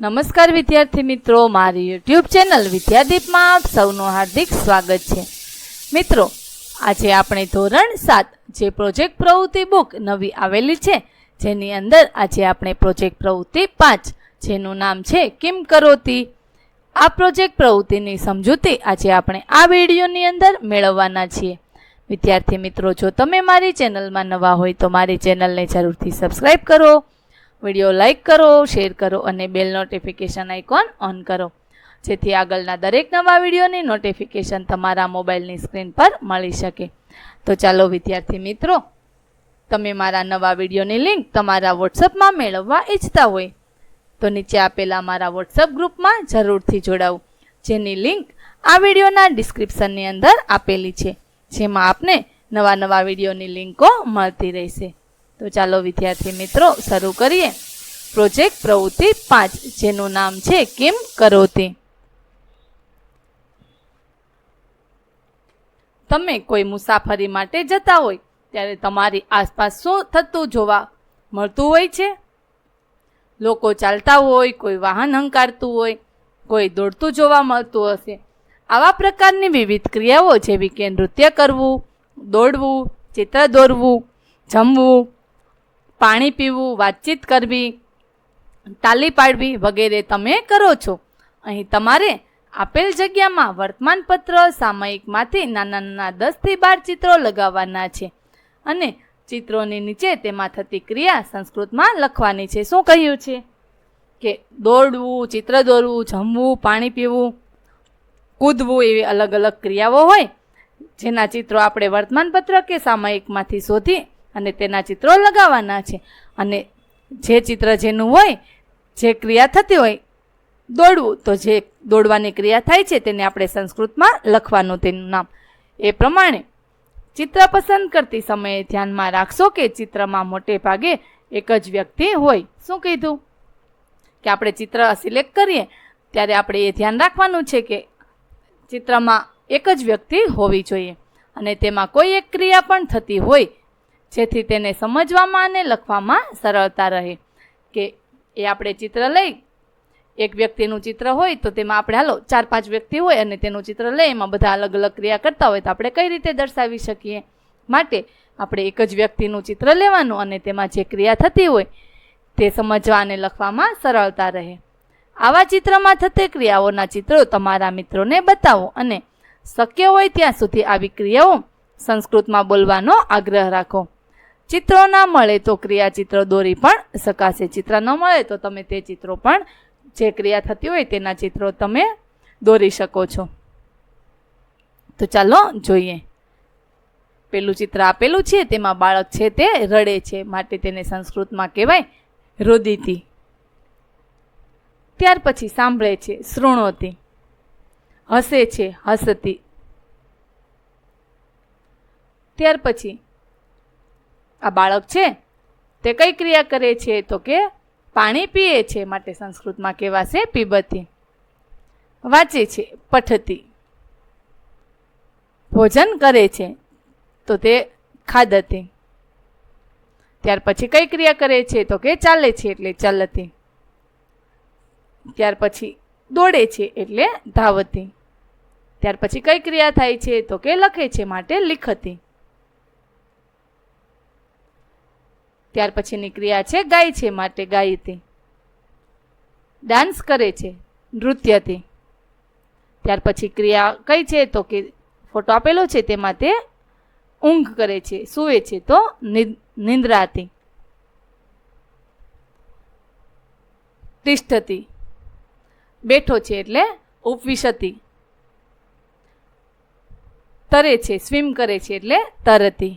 નમસ્કાર વિદ્યાર્થી મિત્રો, મારી યુટ્યુબ ચેનલ વિદ્યાદીપમાં આપ સૌનું હાર્દિક સ્વાગત છે. મિત્રો, આજે આપણે ધોરણ સાત જે પ્રોજેક્ટ પ્રવૃત્તિ બુક નવી આવેલી છે, જેની અંદર આજે આપણે પ્રોજેક્ટ પ્રવૃત્તિ પાંચ, જેનું નામ છે કિમ કરોતી. આ પ્રોજેક્ટ પ્રવૃત્તિની સમજૂતી આજે આપણે આ વિડીયોની અંદર મેળવવાના છીએ. વિદ્યાર્થી મિત્રો, જો તમે મારી ચેનલમાં નવા હોય તો મારી ચેનલને જરૂરથી સબસ્ક્રાઈબ કરો. વીડિયો લાઇક કરો, શેર કરો અને બેલ નોટિફિકેશન આઇકોન ઓન કરો. જેથી આગળના દરેક નવા વિડીયોની નોટિફિકેશન તમારા મોબાઈલની સ્ક્રીન પર મળી શકે. તો ચાલો, વિદ્યાર્થી મિત્રો, તમે મારા નવા વિડીયોની લિંક તમારા વોટ્સઅપમાં મેળવવા ઈચ્છતા હોય, તો નીચે આપેલા મારા વોટ્સઅપ ગ્રુપમાં જરૂરથી જોડાવું જેની લિંક આ વિડીયોના ડિસ્ક્રિપ્શનની અંદર આપેલી છે, જેમાં આપને નવા નવા વિડીયોની લિંકો મળતી રહેશે. તો ચાલો વિદ્યાર્થી મિત્રો, શરૂ કરીએ. પ્રોજેક્ટ પ્રવૃત્તિ પાંચ, જેનું નામ છે કેમ કરો તે તમે કોઈ મુસાફરી માટે જતા હોય, ત્યારે તમારી આસપાસ શું થતું જોવા મળતું હોય છે? લોકો ચાલતા હોય, કોઈ વાહન હંકારતું હોય, કોઈ દોડતું જોવા મળતું હશે. આવા પ્રકારની વિવિધ ક્રિયાઓ જેવી કે નૃત્ય કરવું, દોડવું, ચિત્ર દોરવું, જમવું પાણી પીવું, વાતચીત કરવી, તાલી પાડવી વગેરે તમે કરો છો. અહીં તમારે આપેલ જગ્યામાં વર્તમાનપત્ર, સામયિકમાંથી નાના નાના દસથી બાર ચિત્રો લગાવવાના છે અને ચિત્રોની નીચે તેમાં થતી ક્રિયા સંસ્કૃતમાં લખવાની છે. શું કહ્યું છે? કે દોડવું, ચિત્ર દોરવું, જમવું, પાણી પીવું, કૂદવું એવી અલગ અલગ ક્રિયાઓ હોય, જેના ચિત્રો આપણે વર્તમાનપત્ર કે સામયિકમાંથી શોધી અને તેના ચિત્રો લગાવવાના છે. અને જે ચિત્ર જેનું હોય, જે ક્રિયા થતી હોય, દોડવું. તો જે દોડવાની ક્રિયા થાય છે તેને આપણે સંસ્કૃતમાં લખવાનું તેનું નામ. એ પ્રમાણે ચિત્ર પસંદ કરતી સમયે ધ્યાનમાં રાખશો કે ચિત્રમાં મોટે ભાગે એક જ વ્યક્તિ હોય. શું કીધું? કે આપણે ચિત્ર સિલેક્ટ કરીએ, ત્યારે આપણે એ ધ્યાન રાખવાનું છે કે ચિત્રમાં એક જ વ્યક્તિ હોવી જોઈએ. અને તેમાં કોઈ એક ક્રિયા પણ થતી હોય જેથી તેને સમજવામાં અને લખવામાં સરળતા રહે. કે એ આપણે ચિત્ર લઈ, એક વ્યક્તિનું ચિત્ર હોય તો તેમાં આપણે હાલો ચાર પાંચ વ્યક્તિ હોય અને તેનું ચિત્ર લઈ, એમાં બધા અલગ અલગ ક્રિયા કરતા હોય તો આપણે કઈ રીતે દર્શાવી શકીએ? માટે આપણે એક જ વ્યક્તિનું ચિત્ર લેવાનું અને તેમાં જે ક્રિયા થતી હોય તે સમજવા અને લખવામાં સરળતા રહે. આવા ચિત્રમાં થતી ક્રિયાઓના ચિત્રો તમારા મિત્રોને બતાવો અને શક્ય હોય ત્યાં સુધી આવી ક્રિયાઓ સંસ્કૃતમાં બોલવાનો આગ્રહ રાખો. ચિત્રો ના મળે તો ક્રિયા ચિત્ર દોરી પણ શકાશે. ચિત્ર ન મળે તો તમે તે ચિત્રો પણ જે ક્રિયા થતી હોય તેના ચિત્રો તમે દોરી શકો છો. તો ચાલો જોઈએ. પેલું ચિત્ર આપેલું છે, તેમાં બાળક છે તે રડે છે, માટે તેને સંસ્કૃતમાં કહેવાય રુદિતી. ત્યાર પછી સાંભળે છે શૃણોતી. હસે છે, હસતી. ત્યાર પછી આ બાળક છે, તે કઈ ક્રિયા કરે છે તો કે પાણી પીએ છે માટે સંસ્કૃતમાં કહેવાશે પીબતી. વાંચે છે, પઠતી. ભોજન કરે છે તો તે ખાદતી ત્યાર પછી કઈ ક્રિયા કરે છે તો કે ચાલે છે એટલે ચાલતી. ત્યાર પછી દોડે છે એટલે ધાવતી. ત્યાર પછી કઈ ક્રિયા થાય છે તો કે લખે છે માટે લિખતી. ત્યાર પછીની ક્રિયા છે ગાય છે માટે ગાયતી ડાન્સ કરે છે નૃત્યથી. ત્યાર પછી ક્રિયા કઈ છે તો કે ફોટો આપેલો છે તેમાં તે ઊંઘ કરે છે, સૂવે છે તો નિંદ્રાતી તિષ્ઠતી બેઠો છે એટલે ઉપવિશતી. તરે છે, સ્વિમ કરે છે એટલે તરતી.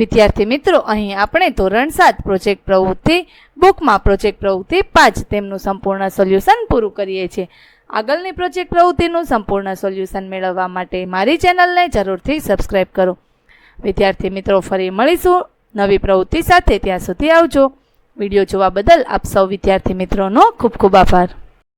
વિદ્યાર્થી મિત્રો, અહીં આપણે ધોરણ સાત પ્રોજેક્ટ પ્રવૃત્તિ, બુકમાં પ્રોજેક્ટ પ્રવૃત્તિ પાંચ તેમનું સંપૂર્ણ સોલ્યુશન પૂરું કરીએ છીએ. આગળની પ્રોજેક્ટ પ્રવૃત્તિનું સંપૂર્ણ સોલ્યુશન મેળવવા માટે મારી ચેનલને જરૂરથી સબસ્ક્રાઈબ કરો. વિદ્યાર્થી મિત્રો, ફરી મળીશું નવી પ્રવૃત્તિ સાથે. ત્યાં સુધી આવજો. વીડિયો જોવા બદલ આપ સૌ વિદ્યાર્થી મિત્રોનો ખૂબ ખૂબ આભાર.